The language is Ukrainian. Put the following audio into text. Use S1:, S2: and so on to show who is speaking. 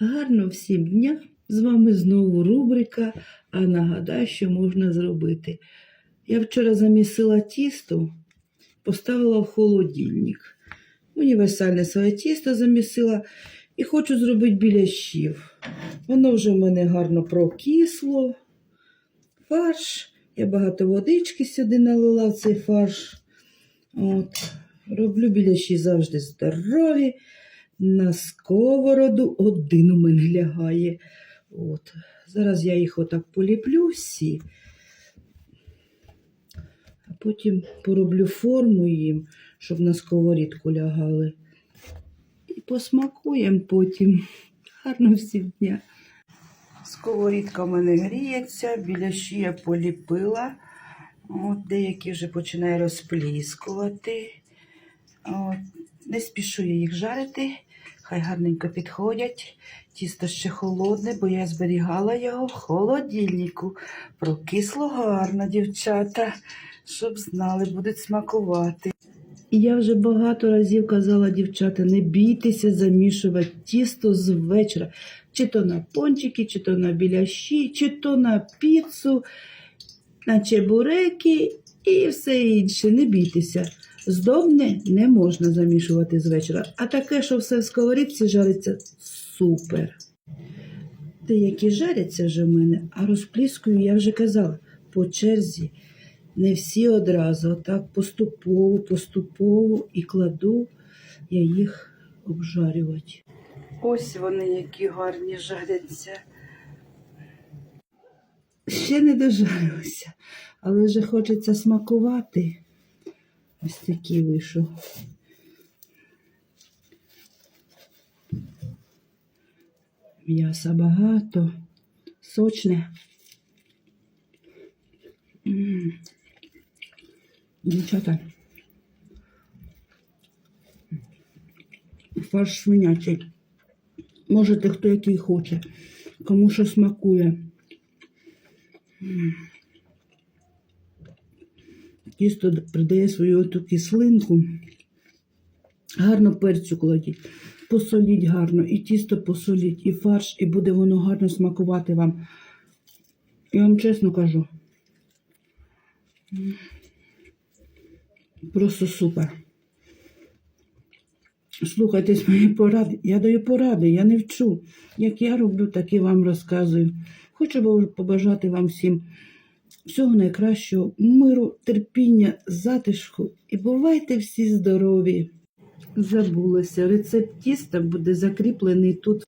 S1: Гарно всім дня! З вами знову рубрика, а нагадаю, що можна зробити. Я вчора замісила тісто, поставила в холодильник. Універсальне своє тісто замісила і хочу зробити білящів. Воно вже в мене гарно прокисло. Фарш. Я багато водички сюди налила в цей фарш. От. Роблю біляші завжди здорові. На сковороду один у мене лягає. От. Зараз я їх отак поліплю всі, а потім пороблю форму їм, щоб на сковорідку лягали. І посмакуємо потім. Гарно всім дня. Сковорідка в мене гріється, біляші я поліпила. От, деякі вже починає розпліскувати. От, не спішу я їх жарити, хай гарненько підходять. Тісто ще холодне, бо я зберігала його в холодильнику. Прокисло гарно, дівчата, щоб знали, будуть смакувати. І я вже багато разів казала, дівчата, не бійтеся замішувати тісто з вечора. Чи то на пончики, чи то на біляші, чи то на піцу, на чебуреки і все інше. Не бійтеся. Здобне не можна замішувати з вечора. А таке, що все в сковорідці жариться, супер. Деякі жаряться вже в мене, а розпліскую, я вже казала, по черзі. Не всі одразу, так поступово, поступово і кладу я їх обжарювати. Ось вони, які гарні жаряться. Ще не дожарилися, але вже хочеться смакувати. Ось такий вийшов. М'яса багато, сочне. Дівчата. Фарш свинячий. Можете хто який хоче, кому що смакує. Тісто придає свою оту кислинку. Гарно перцю кладіть, посоліть гарно, і тісто посоліть, і фарш, і буде воно гарно смакувати вам. Я вам чесно кажу. Просто супер. Слухайтесь мої поради. Я даю поради, я не вчу. Як я роблю, так і вам розказую. Хочу побажати вам всім всього найкращого, миру, терпіння, затишку і бувайте всі здорові. Забулася, рецепт тіста буде закріплений тут.